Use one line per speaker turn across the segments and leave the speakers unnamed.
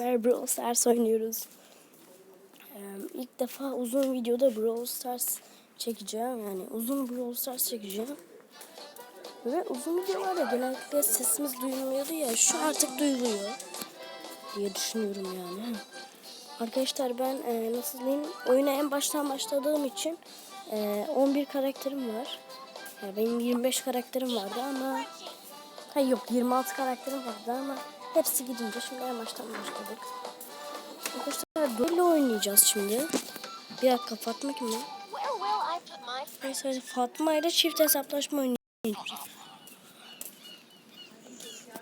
Brawl Stars oynuyoruz. Ee, ilk defa uzun videoda Brawl Stars çekeceğim. Yani uzun Brawl Stars çekeceğim. Ve uzun videolarda genellikle sesimiz duyulmuyordu ya. Şu artık duyuluyor. Diye düşünüyorum yani. Arkadaşlar ben nasıl diyeyim oyuna en baştan başladığım için e, 11 karakterim var. Yani benim 25 karakterim vardı ama Hayır yok 26 karakterim vardı ama hepsi gidince şimdi en baştan başladık. Arkadaşlar böyle oynayacağız şimdi. Bir dakika Fatma kim ya? Neyse Fatma ile çift hesaplaşma oynayacağız.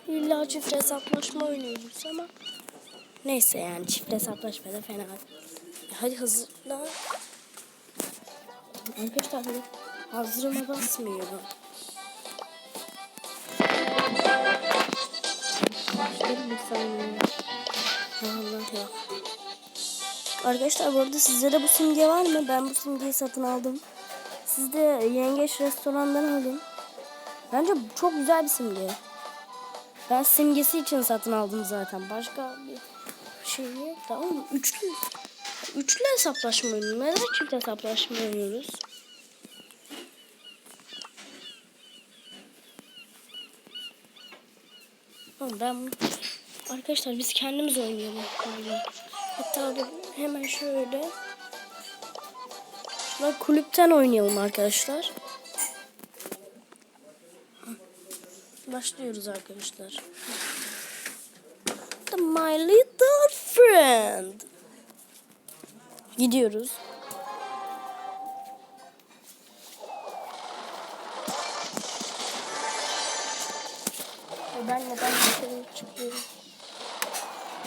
İlla çift hesaplaşma oynuyoruz ama neyse yani çift hesaplaşma da fena. Hadi hazırlan. Arkadaşlar hazırıma basmıyor. Allah ya. Arkadaşlar bu arada sizde de bu simge var mı? Ben bu simgeyi satın aldım. Siz de yengeç restorandan alın. Bence çok güzel bir simge. Ben simgesi için satın aldım zaten. Başka bir şey yok. Tamam mı? Üçlü. Üçlü hesaplaşma oyunu. Neden çift hesaplaşma oynuyoruz? Tamam ben Arkadaşlar biz kendimiz oynayalım. Yani. Hatta hemen şöyle Bak kulüpten oynayalım arkadaşlar. Başlıyoruz arkadaşlar. My Little Friend. Gidiyoruz. Ben neden dışarı çıkıyorum?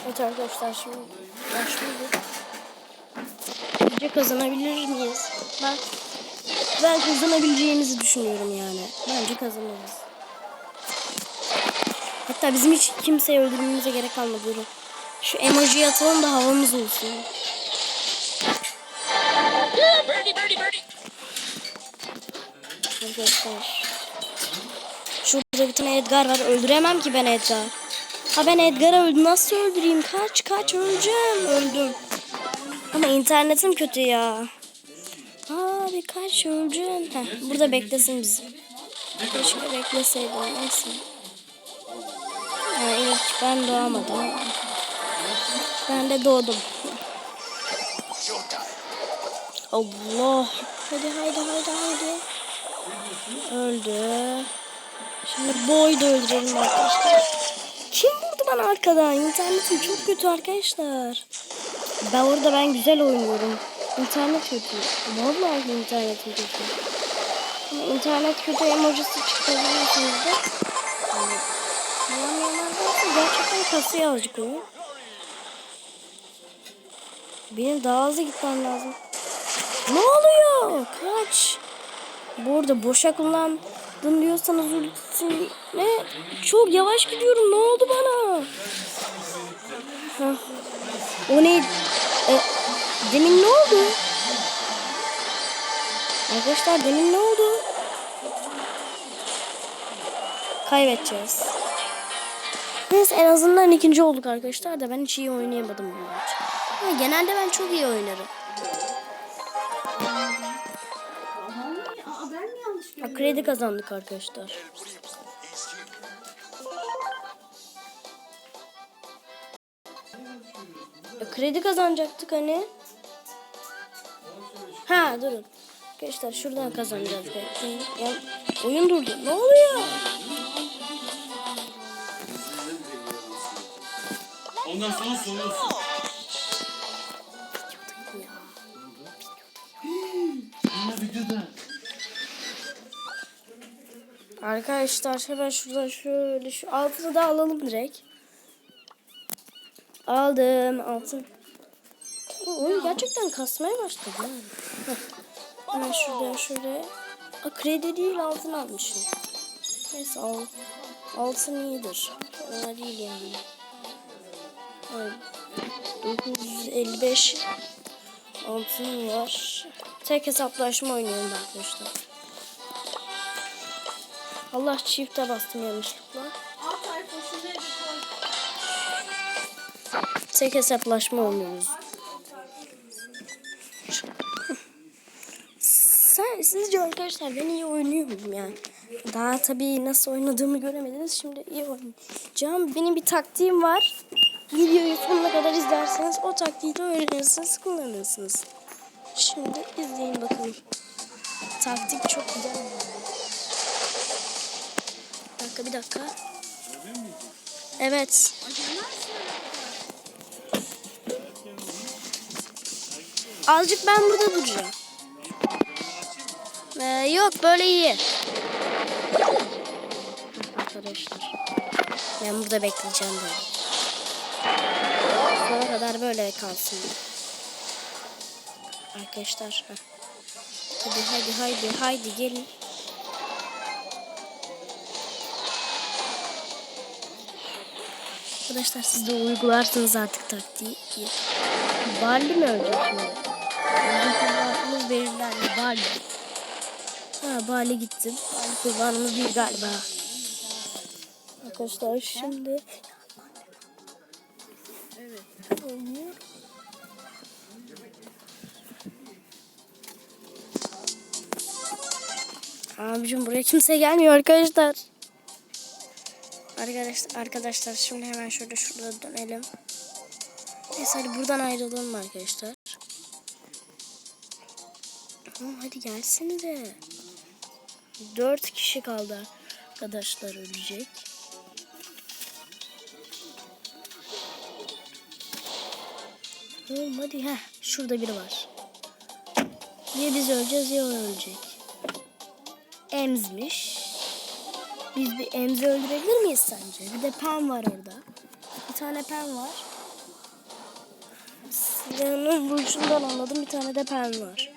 Evet arkadaşlar şimdi başlıyoruz. Bence kazanabilir miyiz? Ben, ben kazanabileceğimizi düşünüyorum yani. Bence kazanırız. Hatta bizim hiç kimseyi öldürmemize gerek kalmadı. Şu emojiyi atalım da havamız olsun. Arkadaşlar. Şurada bir tane Edgar var. Öldüremem ki ben Edgar. Ha ben Edgar'ı öldüm. Nasıl öldüreyim? Kaç kaç öleceğim. Öldüm. Ama internetim kötü ya. Abi kaç öleceğim. Heh, burada beklesin bizi. Keşke bekleseydim. Neyse. Ha, ilk ben doğamadım. Ben de doğdum. Allah. Hadi haydi haydi haydi. Öldü. Şimdi boy da öldürelim arkadaşlar. Kim vurdu bana arkadan? İnternetim çok kötü arkadaşlar. Ben orada ben güzel oynuyorum. İnternet kötü. Vallahi internetim kötü. Ama internet kötü emojisi çıkabiliyorsunuz da. Yani, Yanmayanlar varsa gerçekten kasaya azıcık oyun. Benim daha hızlı gitmem lazım. Ne oluyor? Kaç. Bu arada boşa kullandım diyorsanız ne? Çok yavaş gidiyorum. Ne oldu bana? Hah. O ne? E, demin ne oldu? Arkadaşlar demin ne oldu? Kaybedeceğiz. Neyse en azından ikinci olduk arkadaşlar da ben hiç iyi oynayamadım bu genelde ben çok iyi oynarım. Kredi kazandık arkadaşlar. Kredi kazanacaktık hani. Ha durun. Arkadaşlar şuradan kazanacağız. Ya, oyun durdu. Ne oluyor?
Ondan sonra soruyorsun.
Arkadaşlar hemen şuradan şöyle şu altını da alalım direkt. Aldım altın. O oyun gerçekten kasmaya başladı. Yani. Hemen şuradan şöyle. A, kredi değil altın almışım. Neyse al. Altın iyidir. Fena değil yani. Evet. 955 altın var. Tek hesaplaşma oynuyorum arkadaşlar. Allah çifte bastım yanlışlıkla. Tek hesaplaşma oynuyoruz. Sen, sizce arkadaşlar ben iyi oynuyor muyum yani? Daha tabii nasıl oynadığımı göremediniz. Şimdi iyi oynayacağım. Benim bir taktiğim var. Videoyu sonuna kadar izlerseniz o taktiği de öğrenirsiniz, kullanırsınız. Şimdi izleyin bakalım. Taktik çok güzel. Bir dakika bir dakika. Evet. Azıcık ben burada duracağım. Ee, yok böyle iyi. Arkadaşlar. Ben burada bekleyeceğim böyle. Sonra kadar böyle kalsın. Arkadaşlar. Hadi hadi haydi haydi gelin. Arkadaşlar siz de uygularsınız artık taktiği. Barley mi ölecek şimdi? Kurbanımız. Barley. Ha Barley gittim. Barley kurbanımız değil galiba. Arkadaşlar şimdi... Evet. Oynuyor. Abicim buraya kimse gelmiyor arkadaşlar. Arkadaşlar, arkadaşlar şimdi hemen şöyle şurada dönelim. Neyse hadi buradan ayrılalım arkadaşlar. Tamam hadi gelsinize. Dört kişi kaldı arkadaşlar ölecek. Tamam hadi heh şurada biri var. Ya biz öleceğiz ya o ölecek. Emzmiş. Biz bir Emzi öldürebilir miyiz sence? Bir de Pen var orada. Bir tane Pen var. Silahının vuruşundan anladım bir tane de Pen var.